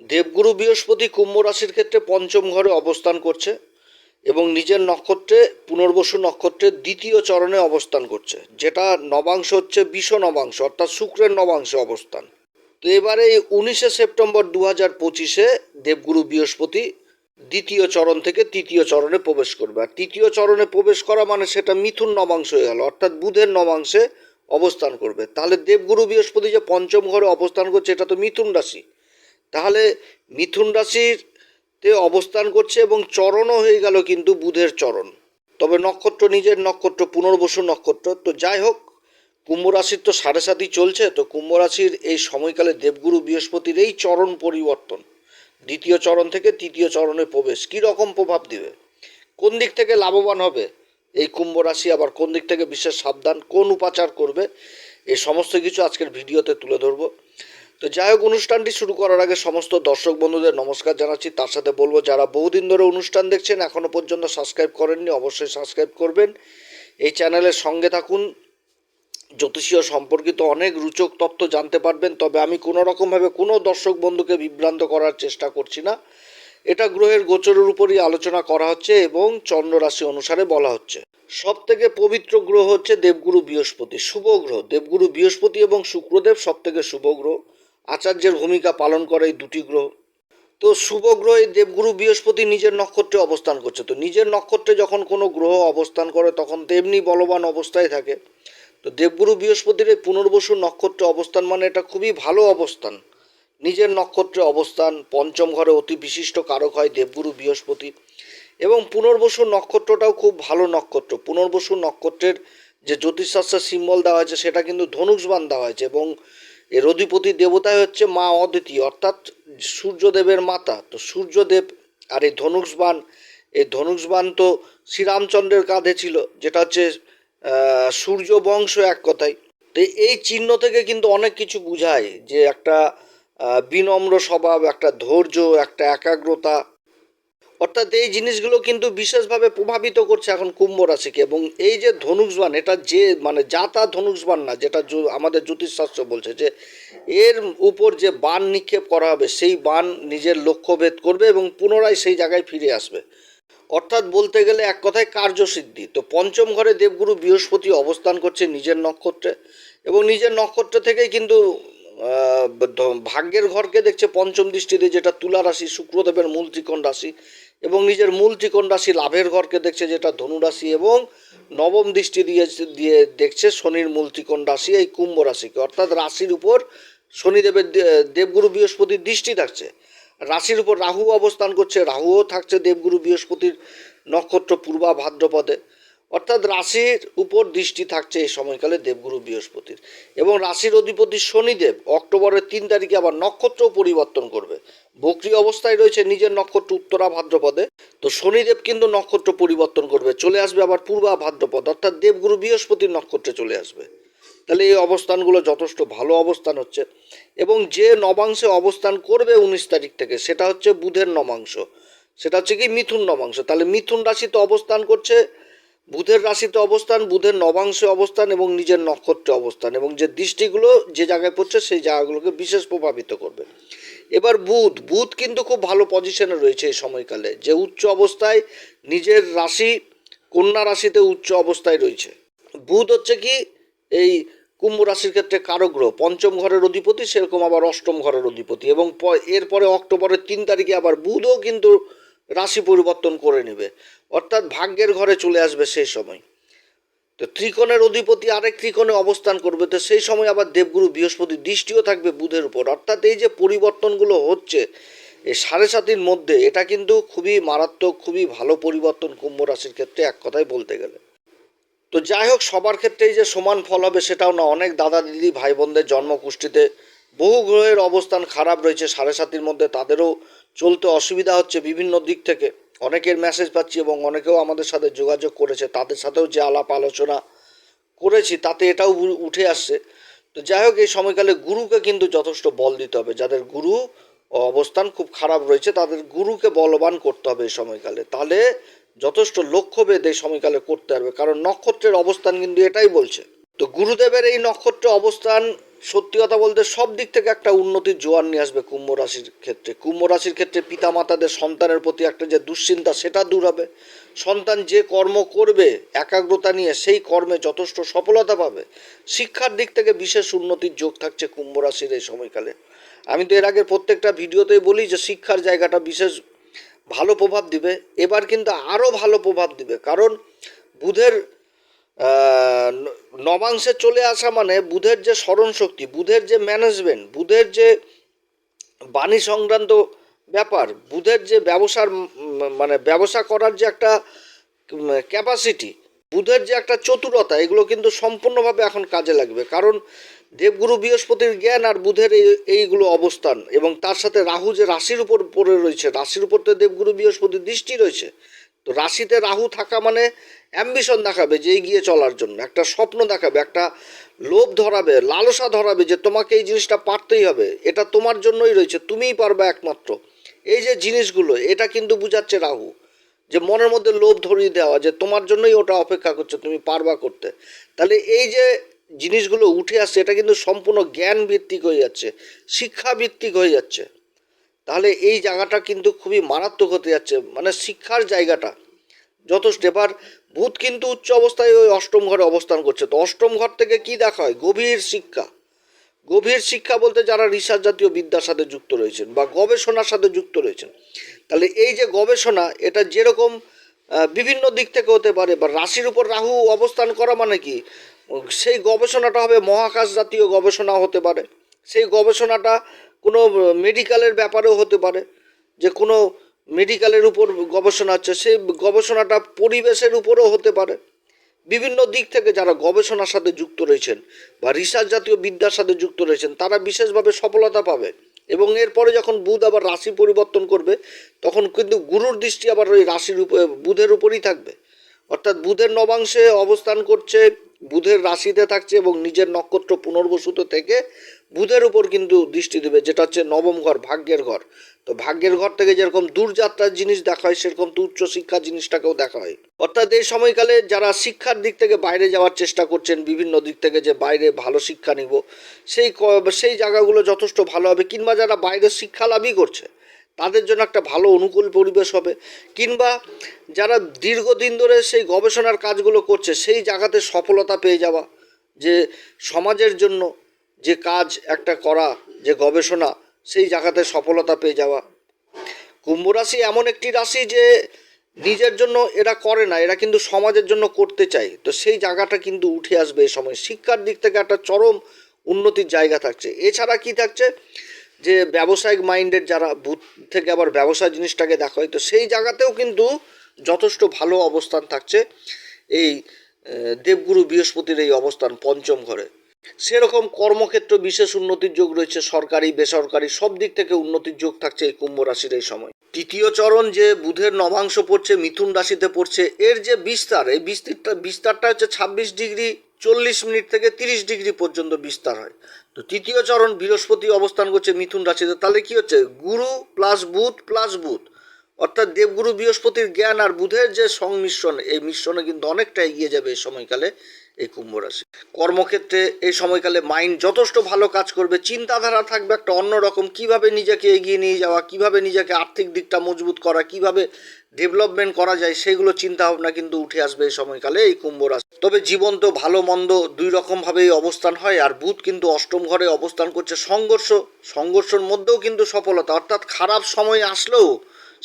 দেবগুরু বৃহস্পতি কুম্ভ রাশির ক্ষেত্রে পঞ্চম ঘরে অবস্থান করছে এবং নিজের নক্ষত্রে, পুনর্বসু নক্ষত্রের দ্বিতীয় চরণে অবস্থান করছে, যেটা নবাংশ হচ্ছে বিষ নবাংশ, অর্থাৎ শুক্রের নবাংশে অবস্থান। তো এবারে এই উনিশে সেপ্টেম্বর দু হাজার পঁচিশে দেবগুরু বৃহস্পতি দ্বিতীয় চরণ থেকে তৃতীয় চরণে প্রবেশ করবে। আর তৃতীয় চরণে প্রবেশ করা মানে সেটা মিথুন নবাংশ হয়ে গেল, অর্থাৎ বুধের নবাংশে অবস্থান করবে। তাহলে দেবগুরু বৃহস্পতি যে পঞ্চম ঘরে অবস্থান করছে, এটা তো মিথুন রাশি। তাহলে মিথুন রাশিতে অবস্থান করছে এবং চরণও হয়ে গেল কিন্তু বুধের চরণ। তবে নক্ষত্র নিজের নক্ষত্র, পুনর্বসু নক্ষত্র। তো যাই হোক, কুম্ভ রাশির তো সাড়ে সাতই চলছে, তো কুম্ভ রাশির এই সময়কালে দেবগুরু বৃহস্পতির এই চরণ পরিবর্তন। দ্বিতীয় চরণ থেকে তৃতীয় চরণে প্রবেশ। কী রকম প্রভাব দিবে? কোন দিক থেকে লাভবান হবে? এই কুম্ভ রাশি আবার কোন দিক থেকে বিশেষ সাবধান? কোন উপাচার করবে? এই সমস্ত কিছু আজকের ভিডিওতে তুলে ধরবো। তো যাই হোক, অনুষ্ঠানটি শুরু করার আগে সমস্ত দর্শক বন্ধুদের নমস্কার জানাচ্ছি। তার সাথে বলব, যারা বহুদিন ধরে অনুষ্ঠান দেখছেন এখনও পর্যন্ত সাবস্ক্রাইব করেননি, অবশ্যই সাবস্ক্রাইব করবেন। এই চ্যানেলের সঙ্গে থাকুন। জ্যোতিষীয় সম্পর্কিত অনেক রুচক তত্ত্ব জানতে পারবেন, তবে আমি কোনো রকমভাবে কোনো দর্শক বন্ধুকে বিভ্রান্ত করার চেষ্টা করছি না। এটা গ্রহের গোচরের উপরই আলোচনা করা হচ্ছে এবং চন্দ্র রাশি অনুসারে বলা হচ্ছে। সব থেকে পবিত্র গ্রহ হচ্ছে দেবগুরু বৃহস্পতি, শুভ গ্রহ। দেবগুরু বৃহস্পতি এবং শুক্রদেব সব থেকে শুভ গ্রহ। আচার্যের ভূমিকা পালন করে এই দুটি গ্রহ। তো শুভ গ্রহ এই দেবগুরু বৃহস্পতি নিজের নক্ষত্রে অবস্থান করছে। তো নিজের নক্ষত্রে যখন কোনো গ্রহ অবস্থান করে, তখন তেমনি বলবান অবস্থায় থাকে। তো দেবগুরু বৃহস্পতির এই পুনর্বসু নক্ষত্রে অবস্থান মানে এটা খুবই ভালো অবস্থান। নিজের নক্ষত্রে অবস্থান, পঞ্চম ঘরে অতি বিশিষ্ট কারক হয় দেবগুরু বৃহস্পতি। এবং পুনর্বসু নক্ষত্রটাও খুব ভালো নক্ষত্র। পুনর্বসু নক্ষত্রের যে জ্যোতিষশাস্ত্রের সিম্বল দেওয়া হয়েছে, সেটা কিন্তু ধনুষবান দেওয়া হয়েছে। এবং এর অধিপতি দেবতাই হচ্ছে মা অদিতি, অর্থাৎ সূর্যদেবের মাতা। তো সূর্যদেব আর এই ধনুষবান এই ধনুষবান তো শ্রীরামচন্দ্রের কাঁধে ছিল, যেটা হচ্ছে সূর্য বংশ এক কথায়। তো এই চিহ্ন থেকে কিন্তু অনেক কিছু বোঝায় যে একটা বিনম্র স্বভাব, একটা ধৈর্য, একটা একাগ্রতা অর্থাৎ এই জিনিসগুলো কিন্তু বিশেষভাবে প্রভাবিত করছে এখন কুম্ভ রাশিকে এবং এই যে ধনুষবান এটা যে মানে যা তা ধনুষবান না, যেটা আমাদের জ্যোতিষশাস্ত্র বলছে যে এর উপর যে বান নিক্ষেপ করা হবে, সেই বান নিজের লক্ষ্যভেদ করবে এবং পুনরায় সেই জায়গায় ফিরে আসবে। অর্থাৎ বলতে গেলে এক কথায় কার্যসিদ্ধি। তো পঞ্চম ঘরে দেবগুরু বৃহস্পতি অবস্থান করছে নিজের নক্ষত্রে এবং নিজের নক্ষত্র থেকেই কিন্তু ভাগ্যের ঘরকে দেখছে পঞ্চম দৃষ্টিতে, যেটা তুলা রাশি, শুক্রদেবের মূল ত্রিকোণ রাশি। এবং নিজের মূল ত্রিকোণ রাশি লাভের ঘরকে দেখছে, যেটা ধনুরাশি এবং নবম দৃষ্টি দিয়ে দিয়ে দেখছে শনির মূল ত্রিকোণ রাশি, এই কুম্ভ রাশিকে। অর্থাৎ রাশির উপর শনিদেবের দেবগুরু বৃহস্পতির দৃষ্টি থাকছে। রাশির উপর রাহু অবস্থান করছে, রাহুও থাকছে দেবগুরু বৃহস্পতির নক্ষত্র পূর্বা ভাদ্রপদে। অর্থাৎ রাশির উপর দৃষ্টি থাকছে এই সময়কালে দেবগুরু বৃহস্পতির। এবং রাশির অধিপতি শনিদেব অক্টোবরের তিন তারিখে আবার নক্ষত্রও পরিবর্তন করবে। বক্রি অবস্থায় রয়েছে নিজের নক্ষত্র উত্তরা ভাদ্রপদে। তো শনিদেব কিন্তু নক্ষত্র পরিবর্তন করবে। চলে আসবে আবার পূর্বা ভাদ্রপদ, অর্থাৎ দেবগুরু বৃহস্পতির নক্ষত্রে চলে আসবে। তাহলে এই অবস্থানগুলো যথেষ্ট ভালো অবস্থান হচ্ছে। এবং যে নবাংশে অবস্থান করবে উনিশ তারিখ থেকে, সেটা হচ্ছে বুধের নবাংশ। সেটা হচ্ছে কি মিথুন নবাংশ। তাহলে মিথুন রাশিতে অবস্থান করছে বুধের রাশিতে অবস্থান, বুধের নবাংশে অবস্থান এবং নিজের নক্ষত্রে অবস্থান এবং যে দৃষ্টিগুলো যে জায়গায় পড়ছে সেই জায়গাগুলোকে বিশেষ প্রভাবিত করবে। এবার বুধ বুধ কিন্তু খুব ভালো পজিশনে রয়েছে এই সময়কালে, যে উচ্চ অবস্থায় নিজের রাশি, কন্যা রাশিতে উচ্চ অবস্থায় রয়েছে। বুধ হচ্ছে কি, এই কুম্ভ রাশির ক্ষেত্রে কারও গ্রহ, পঞ্চম ঘরের অধিপতি, সেরকম আবার অষ্টম ঘরের অধিপতি এবং এরপরে অক্টোবরের তিন তারিখে আবার বুধও কিন্তু রাশি পরিবর্তন করে নেবে। অর্থাৎ ভাগ্যের ঘরে চলে আসবে সেই সময়। তো ত্রিকোণের অধিপতি আরেক ত্রিকোণে অবস্থান করবে, তো সেই সময় আবার দেবগুরু বৃহস্পতি দৃষ্টিও থাকবে বুধের উপর। অর্থাৎ এই যে পরিবর্তনগুলো হচ্ছে এই সাড়ে সাতির মধ্যে, এটা কিন্তু খুবই মারাত্মক, খুবই ভালো পরিবর্তন কুম্ভ রাশির ক্ষেত্রে এক কথায় বলতে গেলে। তো যাই হোক, সবার ক্ষেত্রেই যে সমান ফল হবে সেটাও না, অনেক দাদা দিদি ভাই বোনদের জন্মকুষ্ঠিতে বহু গ্রহের অবস্থান খারাপ রয়েছে, সাড়ে সাতির মধ্যে তাদেরও চলতে অসুবিধা হচ্ছে বিভিন্ন দিক থেকে। অনেকের মেসেজ পাচ্ছি এবং অনেকেও আমাদের সাথে যোগাযোগ করেছে, তাদের সাথেও যে আলাপ আলোচনা করেছি, তাতে এটাও উঠে আসছে। তো যাই হোক, এই সময়কালে গুরুকে কিন্তু যথেষ্ট বল দিতে হবে। যাদের গুরু অবস্থান খুব খারাপ রয়েছে, তাদের গুরুকে বলবান করতে হবে এই সময়কালে। তাহলে যথেষ্ট লক্ষ্যভেদ এই সময়কালে করতে পারবে। কারণ নক্ষত্রের অবস্থান কিন্তু এটাই বলছে। তো গুরুদেবের এই নক্ষত্র অবস্থান সত্যি কথা বলতে সব দিক থেকে একটা উন্নতির জোয়ার নিয়ে আসবে কুম্ভ রাশির ক্ষেত্রে। কুম্ভ রাশির ক্ষেত্রে পিতামাতাদের সন্তানের প্রতি একটা যে দুশ্চিন্তা, সেটা দূর হবে। সন্তান যে কর্ম করবে, একাগ্রতা নিয়ে সেই কর্মে যথেষ্ট সফলতা পাবে। শিক্ষার দিক থেকে বিশেষ উন্নতির যোগ থাকছে কুম্ভ রাশির এই সময়কালে। আমি তো এর আগে প্রত্যেকটা ভিডিওতেই বলি যে শিক্ষার জায়গাটা বিশেষ ভালো প্রভাব দিবে। এবার কিন্তু আরও ভালো প্রভাব দিবে। কারণ বুধের নবাংশে চলে আসা মানে বুধের যে স্মরণ শক্তি বুধের যে ম্যানেজমেন্ট বুধের যে বাণী সংক্রান্ত ব্যাপার, বুধের যে ব্যবসার মানে ব্যবসা করার যে একটা ক্যাপাসিটি বুধের যে একটা চতুরতা, এগুলো কিন্তু সম্পূর্ণভাবে এখন কাজে লাগবে। কারণ দেবগুরু বৃহস্পতির জ্ঞান আর বুধের এই, এইগুলো অবস্থান এবং তার সাথে রাহু যে রাশির উপর পড়ে রয়েছে, রাশির উপর তো দেবগুরু বৃহস্পতির দৃষ্টি রয়েছে তো রাশিতে রাহু থাকা মানে অ্যাম্বিশন দেখাবে যে এগিয়ে চলার জন্য, একটা স্বপ্ন দেখাবে, একটা লোভ ধরাবে, লালসা ধরাবে যে তোমাকে এই জিনিসটা পারতেই হবে, এটা তোমার জন্যই রয়েছে, তুমিই পারবে একমাত্র। এই যে জিনিসগুলো, এটা কিন্তু বুঝাচ্ছে রাহু, যে মনের মধ্যে লোভ ধরিয়ে দেওয়া, যে তোমার জন্যই ওটা অপেক্ষা করছে, তুমি পারবা করতে। তাহলে এই যে জিনিসগুলো উঠে আসছে, এটা কিন্তু সম্পূর্ণ জ্ঞান ভিত্তিক হয়ে যাচ্ছে শিক্ষা ভিত্তিক হয়ে যাচ্ছে। তাহলে এই জায়গাটা কিন্তু খুবই মারাত্মক হতে যাচ্ছে। মানে শিক্ষার জায়গাটা। যথেষ্ট। এবার ভূত কিন্তু উচ্চ অবস্থায় ওই অষ্টম ঘরে অবস্থান করছে। তো অষ্টম ঘর থেকে কি দেখা হয়? গভীর শিক্ষা। গভীর শিক্ষা বলতে যারা রিসার্চ জাতীয় বিদ্যার সাথে যুক্ত রয়েছেন বা গবেষণার সাথে যুক্ত রয়েছেন, তাহলে এই যে গবেষণা, এটা যেরকম বিভিন্ন দিক থেকে হতে পারে বা রাশির উপর রাহু অবস্থান করা মানে কি? সেই গবেষণাটা হবে মহাকাশ জাতীয় গবেষণা হতে পারে। সেই গবেষণাটা কোনো মেডিকেলের ব্যাপারেও হতে পারে, যে কোনো মেডিকেলের উপর গবেষণা হচ্ছে সেই গবেষণাটা পরিবেশের উপরেও হতে পারে। বিভিন্ন দিক থেকে যারা গবেষণার সাথে যুক্ত রয়েছেন বা রিসার্চ জাতীয় বিদ্যার সাথে যুক্ত রয়েছেন, তারা বিশেষভাবে সফলতা পাবে। এবং এরপরে যখন বুধ আবার রাশি পরিবর্তন করবে, তখন কিন্তু গুরুর দৃষ্টি আবার ওই রাশির উপরে, বুধের উপরই থাকবে। অর্থাৎ বুধের নবাংশে অবস্থান করছে, বুধের রাশিতে থাকছে এবং নিজের নক্ষত্র পুনর্বসুত থেকে বুধের উপর কিন্তু দৃষ্টি দেবে, যেটা হচ্ছে নবম ঘর, ভাগ্যের ঘর। তো ভাগ্যের ঘর থেকে যেরকম দূরযাত্রার জিনিস দেখা হয়, সেরকম তো উচ্চ শিক্ষা জিনিসটাকেও দেখা হয়। অর্থাৎ এই সময়কালে যারা শিক্ষার দিক থেকে বাইরে যাওয়ার চেষ্টা করছেন, বিভিন্ন দিক থেকে যে বাইরে ভালো শিক্ষা নিব, সেই সেই জায়গাগুলো যথেষ্ট ভালো হবে, কিংবা যারা বাইরে শিক্ষা লাভই করছে, তাদের জন্য একটা ভালো অনুকূল পরিবেশ হবে, কিংবা যারা দীর্ঘদিন ধরে সেই গবেষণার কাজগুলো করছে, সেই জায়গাতে সফলতা পেয়ে যাওয়া, যে সমাজের জন্য যে কাজ একটা করা, যে গবেষণা, সেই জায়গাতে সফলতা পেয়ে যাওয়া। কুম্ভ রাশি এমন একটি রাশি যে নিজের জন্য এরা করে না, এরা কিন্তু সমাজের জন্য করতে চায়। তো সেই জায়গাটা কিন্তু উঠে আসবে এ সময়। শিক্ষার দিক থেকে একটা চরম উন্নতির জায়গা থাকছে। এছাড়া কি থাকছে? যে ব্যবসায়িক মাইন্ডের যারা ভূত থেকে আবার ব্যবসা জিনিসটাকে দেখা হয়, তো সেই জায়গাতেও কিন্তু যথেষ্ট ভালো অবস্থান থাকছে। এই দেবগুরু বৃহস্পতির এই অবস্থান পঞ্চম ঘরে। সেরকম কর্মক্ষেত্র বিশেষ উন্নতির যোগ রয়েছে, সরকারি, বেসরকারি, সব দিক থেকে উন্নতির যোগ থাকছে এই কুম্ভ রাশির এই সময়। তৃতীয় চরণ যে বুধের নবাংশ পড়ছে, মিথুন রাশিতে পড়ছে, এর যে বিস্তার, এই বিস্তারটা বিস্তারটা হচ্ছে ছাব্বিশ ডিগ্রি চল্লিশ মিনিট থেকে তিরিশ ডিগ্রি পর্যন্ত বিস্তার হয়। তো তৃতীয় চরণ বৃহস্পতি অবস্থান করছে মিথুন রাশিতে, তাহলে কি হচ্ছে? গুরু প্লাস বুধ প্লাস বুধ। অর্থাৎ দেবগুরু বৃহস্পতির জ্ঞান আর বুধের যে সংমিশ্রণ, এই মিশ্রণে কিন্তু অনেকটা এগিয়ে যাবে এই সময়কালে এই কুম্ভ রাশি। কর্মক্ষেত্রে এই সময়কালে মাইন্ড যথেষ্ট ভালো কাজ করবে, চিন্তাধারা থাকবে একটা অন্যরকম, কীভাবে নিজেকে এগিয়ে নিয়ে যাওয়া, কীভাবে নিজেকে আর্থিক দিকটা মজবুত করা, কীভাবে ডেভেলপমেন্ট করা যায়, সেগুলো চিন্তা ভাবনা কিন্তু উঠে আসবে এই সময়কালে এই কুম্ভ রাশি। তবে জীবন তো ভালো, মন্দ দুই রকমভাবেই অবস্থান হয় আর বুধ কিন্তু অষ্টম ঘরে অবস্থান করছে সংঘর্ষ, সংঘর্ষের মধ্যেও কিন্তু সফলতা, অর্থাৎ খারাপ সময় আসলেও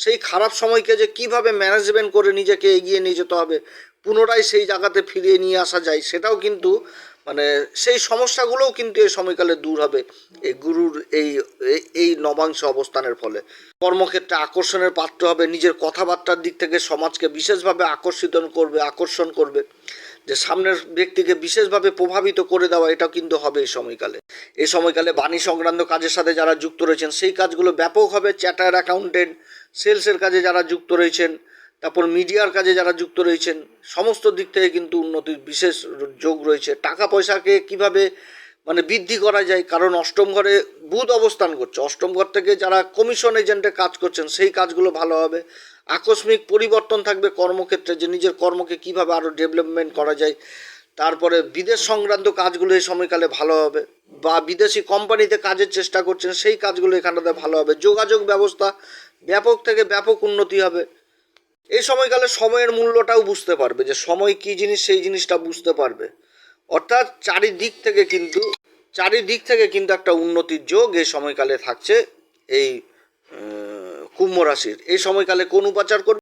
সেই খারাপ সময়কে যে কীভাবে ম্যানেজমেন্ট করে নিজেকে এগিয়ে নিয়ে যেতে হবে, পুনরায় সেই জায়গাতে ফিরিয়ে নিয়ে আসা যায়, সেটাও কিন্তু মানে সেই সমস্যাগুলোও কিন্তু এই সময়কালে দূর হবে, এই গুরুর এই, এই- নবাংশ অবস্থানের ফলে। কর্মক্ষেত্রে আকর্ষণের পাত্র হবে, নিজের কথাবার্তার দিক থেকে সমাজকে বিশেষভাবে আকর্ষিত করবে, আকর্ষণ করবে। যে সামনের ব্যক্তিকে বিশেষভাবে প্রভাবিত করে দেওয়া এটা কিন্তু হবে এই সময়কালে। এই সময়কালে বাণী সংক্রান্ত কাজের সাথে যারা যুক্ত রয়েছেন, সেই কাজগুলো ব্যাপক হবে। চ্যাটার অ্যাকাউন্টেন্ট, সেলসের কাজে যারা যুক্ত রয়েছেন, তারপর মিডিয়ার কাজে যারা যুক্ত রয়েছেন, সমস্ত দিক থেকে কিন্তু উন্নতির বিশেষ যোগ রয়েছে। টাকা পয়সাকে কীভাবে মানে বৃদ্ধি করা যায়, কারণ অষ্টম ঘরে বুধ অবস্থান করছে। অষ্টম ঘর থেকে যারা কমিশন এজেন্টে কাজ করছেন, সেই কাজগুলো ভালো হবে। আকস্মিক পরিবর্তন থাকবে কর্মক্ষেত্রে, যে নিজের কর্মকে কীভাবে আরও ডেভেলপমেন্ট করা যায়। তারপরে বিদেশ সংক্রান্ত কাজগুলো এই সময়কালে ভালো হবে। বা বিদেশি কোম্পানিতে কাজের চেষ্টা করছেন, সেই কাজগুলো এখানটাতে ভালো হবে। যোগাযোগ ব্যবস্থা ব্যাপক থেকে ব্যাপক উন্নতি হবে। এই সময়কালে সময়ের মূল্যটাও বুঝতে পারবে যে সময় কী জিনিস, সেই জিনিসটা বুঝতে পারবে। অর্থাৎ চারিদিক থেকে কিন্তু চারিদিক থেকে কিন্তু একটা উন্নতির যোগ এই সময়কালে থাকছে, এই কুম্ভ রাশির। এই সময়কালে কোন উপাচার করবে?